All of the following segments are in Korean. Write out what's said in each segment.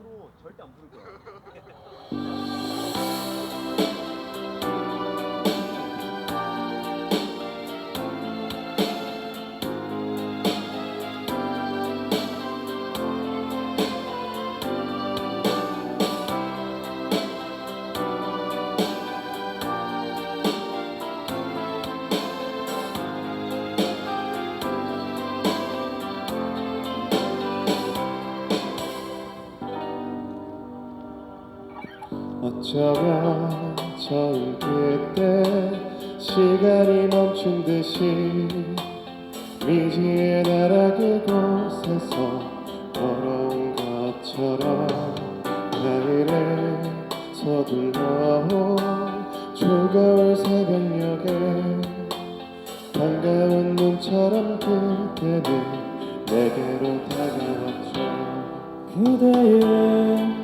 앞으로 절대 안 부를 거야. 어쩌면 처음 그때 시간이 멈춘 듯이 미지의 나라 그곳에서 걸어온 것처럼 하늘에 서둘러 조가을 새벽녘에 반가운 눈처럼 그대는 내게로 다가왔죠. 그대의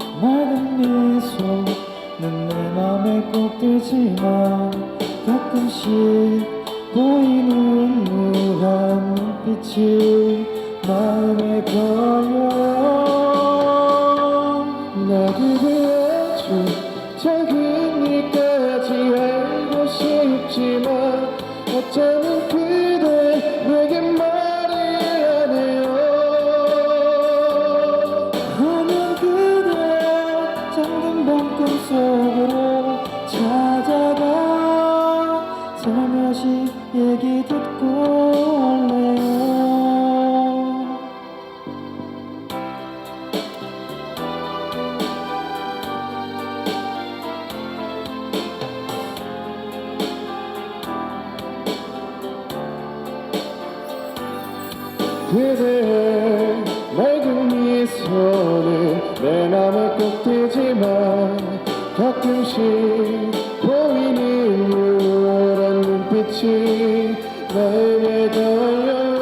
꼭 들지만 가끔씩 보이는 우한 눈빛이 마음에 걸려. 나 그대의 작은 일까지 알고 싶지만 어쩌면 그대 내게 말을 안 해요. 하면 그대 잠든 밤 꿈속으로 찾아가 살며시 얘기 듣고 올래요? 그대의 맑은 미소는 내 맘에 꼭 들지만 가끔씩 눈빛이 나에게 걸려요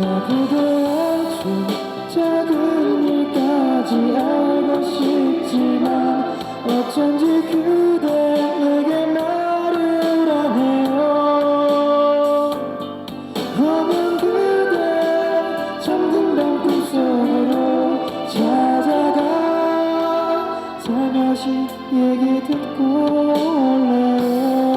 나 그대 아주 다시 얘기 듣고 올래.